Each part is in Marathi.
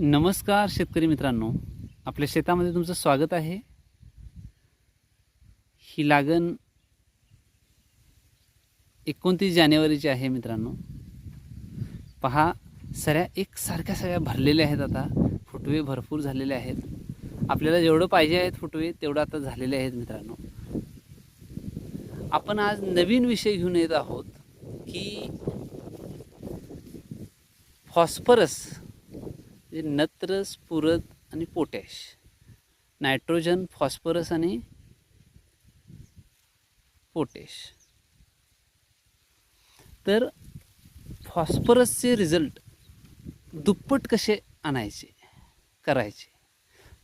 नमस्कार शेतकरी मित्रांनो. आपल्या शेतामध्ये तुमचं स्वागत आहे. ही लागण एकोणतीस जानेवारीची आहे मित्रांनो. पहा सऱ्या एकसारख्या सगळ्या भरलेल्या आहेत आता. फुटवे भरपूर झालेले आहेत. आपल्याला जेवढं पाहिजे आहेत फुटवे तेवढं आता झालेले आहेत मित्रांनो. आपण आज नवीन विषय घेऊन येत आहोत की फॉस्फरस म्हणजे नत्र स्फुरद आणि पोटॅश. नायट्रोजन फॉस्फरस आणि पोटॅश. तर फॉस्फरसचे रिझल्ट दुप्पट कसे आणायचे करायचे?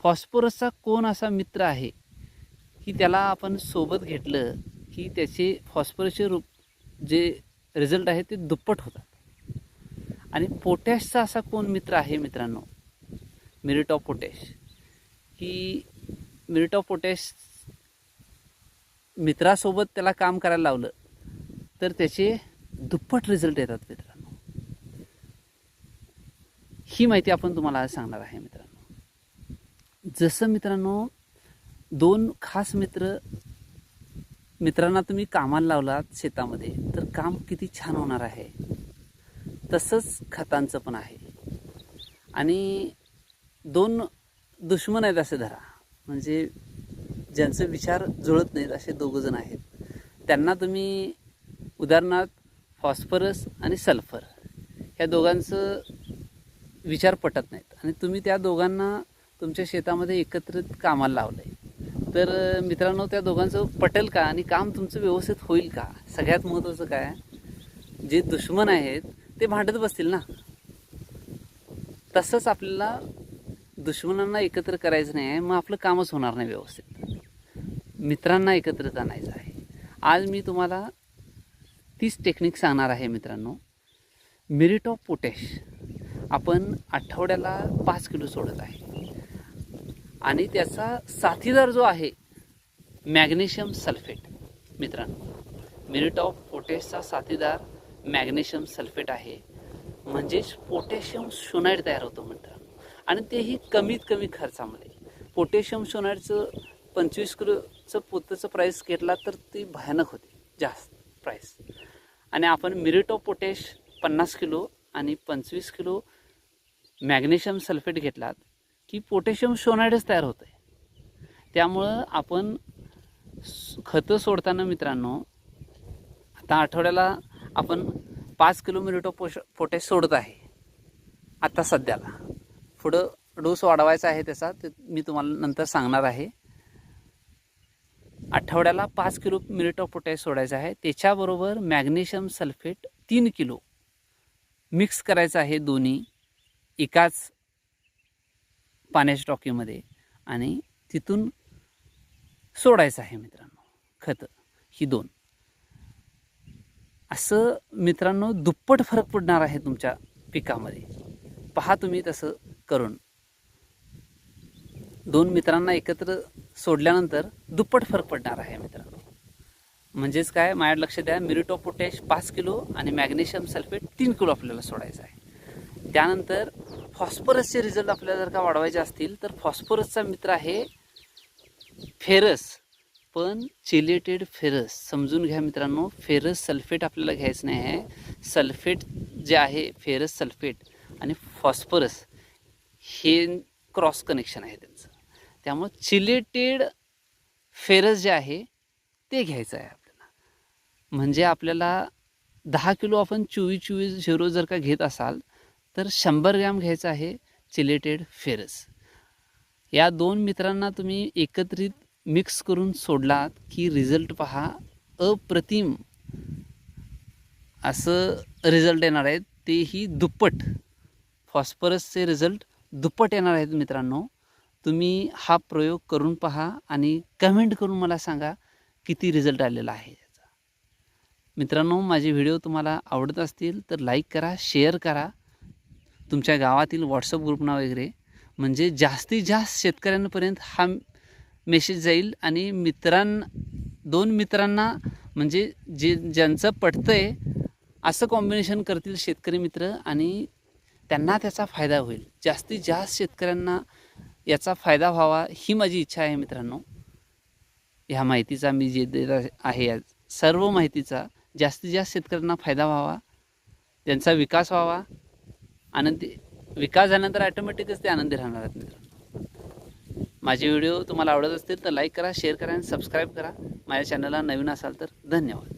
फॉस्फरसचा कोण असा मित्र आहे की त्याला आपण सोबत घेतलं की त्याचे फॉस्फरसचे रूप जे रिझल्ट आहे ते दुप्पट होतात? आणि पोटॅशचा असा कोण मित्र आहे मित्रांनो? मिरिट ऑफ पोटॅश की मिरिट ऑफ पोटॅश मित्रासोबत त्याला काम करायला लावलं तर त्याचे दुप्पट रिझल्ट येतात मित्रांनो. ही माहिती आपण तुम्हाला आज सांगणार आहे मित्रांनो. जसं मित्रांनो दोन खास मित्र मित्रांना तुम्ही कामाला लावलात शेतामध्ये तर काम किती छान होणार आहे. तसंच खतांचं पण आहे. आणि दोन दुश्मन आहेत असे धरा. म्हणजे ज्यांचे विचार जुळत नाहीत असे दोघंजण आहेत. त्यांना तुम्ही उदाहरणार्थ फॉस्फरस आणि सल्फर ह्या दोघांचं विचार पटत नाहीत. आणि तुम्ही त्या दोघांना तुमच्या शेतामध्ये एकत्रित कामाला लावलं आहे तर मित्रांनो त्या दोघांचं पटेल का? आणि काम तुमचं व्यवस्थित होईल का? सगळ्यात महत्त्वाचं काय? जे दुश्मन आहेत ते भांडत बसतील ना. तसंच आपल्याला दुश्मनांना एकत्र करायचं नाही आहे मग आपलं कामच होणार नाही व्यवस्थित. मित्रांना एकत्र आणायचं आहे. आज मी तुम्हाला तीच टेक्निक सांगणार आहे मित्रांनो. मिरिट ऑफ पोटॅश आपण आठवड्याला पाच किलो सोडत आहे. आणि त्याचा साथीदार जो आहे मॅग्नेशियम सल्फेट मित्रांनो. मिरिट ऑफ पोटॅशचा साथीदार मॅग्नेशियम सल्फेट आहे म्हणजेच पोटॅशियम शोनाईड तयार होतो म्हणतात. आणि तेही कमीत कमी खर्चामध्ये. पोटॅशियम शोनाईडचं पंचवीस किलोचं पोतचं प्राईस घेतला तर ती भयानक होती जास्त प्राईस आणि आपण मिरिट ऑफ पोटॅश पन्नास किलो आणि पंचवीस किलो मॅग्नेशियम सल्फेट घेतलात की पोटॅशियम शोनाईडच तयार होतं आहे त्यामुळं आपण खतं सोडताना मित्रांनो आता आठवड्याला आपण पाच किलो मिरिटो पोश पोटॅश सोडत आहे. आत्ता सध्याला. पुढं डोस वाढवायचा आहे त्याचा ते मी तुम्हाला नंतर सांगणार आहे. आठवड्याला पाच किलो मिरिटो पोटॅश सोडायचं आहे. त्याच्याबरोबर मॅग्नेशियम सल्फेट तीन किलो मिक्स करायचं आहे दोन्ही एकाच पाण्याच्या टॉकीमध्ये आणि तिथून सोडायचं आहे मित्रांनो. खतं. ही दोन. असं मित्रांनो दुप्पट फरक पडणार आहे तुमच्या पिकामध्ये. पहा तुम्ही तसं करून. दोन मित्रांना एकत्र सोडल्यानंतर दुप्पट फरक पडणार आहे मित्रांनो. म्हणजेच काय? माझ्या लक्ष द्या. मिरिटो पोटॅश पाच किलो आणि मॅग्नेशियम सल्फेट तीन किलो आपल्याला सोडायचं आहे. त्यानंतर फॉस्फरसचे रिझल्ट आपल्याला जर का वाढवायचे असतील तर फॉस्फरसचा मित्र आहे फेरस. पण चिलेटेड फेरस समजून घ्या मित्रांनो फेरस सल्फेट आपल्याला घ्यायचं नाही आहे. सल्फेट जे आहे फेरस सल्फेट आणि फॉस्फरस हे क्रॉस कनेक्शन आहे त्यांचं. त्यामुळं चिलेटेड फेरस जे आहे ते घ्यायचं आहे आपल्याला. म्हणजे आपल्याला दहा किलो आपण चोवीस चोवीस झिरो जर का घेत असाल तर शंभर ग्रॅम घ्यायचं आहे चिलेटेड फेरस या दोन मित्रांना तुम्ही एकत्रित मिक्स करून सोडलात की रिझल्ट पहा अप्रतिम असं रिझल्ट येणार आहेत. तेही दुप्पट. फॉस्फरसचे रिझल्ट दुप्पट येणार आहेत मित्रांनो. तुम्ही हा प्रयोग करून पहा आणि कमेंट करून मला सांगा किती रिझल्ट आलेला आहे याचा. मित्रांनो माझे व्हिडिओ तुम्हाला आवडत असतील तर लाईक करा शेअर करा. तुमच्या गावातील व्हॉट्सअप ग्रुपना वगैरे. म्हणजे जास्तीत जास्त शेतकऱ्यांपर्यंत हा मेसेज जाईल आणि मित्रां दोन मित्रांना म्हणजे जे ज्यांचं पटतं आहे असं कॉम्बिनेशन करतील शेतकरी मित्र आणि त्यांना त्याचा फायदा होईल. जास्तीत जास्त शेतकऱ्यांना याचा फायदा व्हावा ही माझी इच्छा आहे मित्रांनो. ह्या माहितीचा मी जे देत आहे- आज सर्व माहितीचा जास्तीत जास्त शेतकऱ्यांना फायदा व्हावा त्यांचा विकास व्हावा आनंदी विकास झाल्यानंतर ॲटोमॅटिकच ते आनंदी राहणार आहेत मित्र माझे व्हिडिओ तुम्हाला आवडत असतील तर लाईक करा शेअर करा आणि सबस्क्राईब करा. माझ्या चॅनलला नवीन असाल तर धन्यवाद.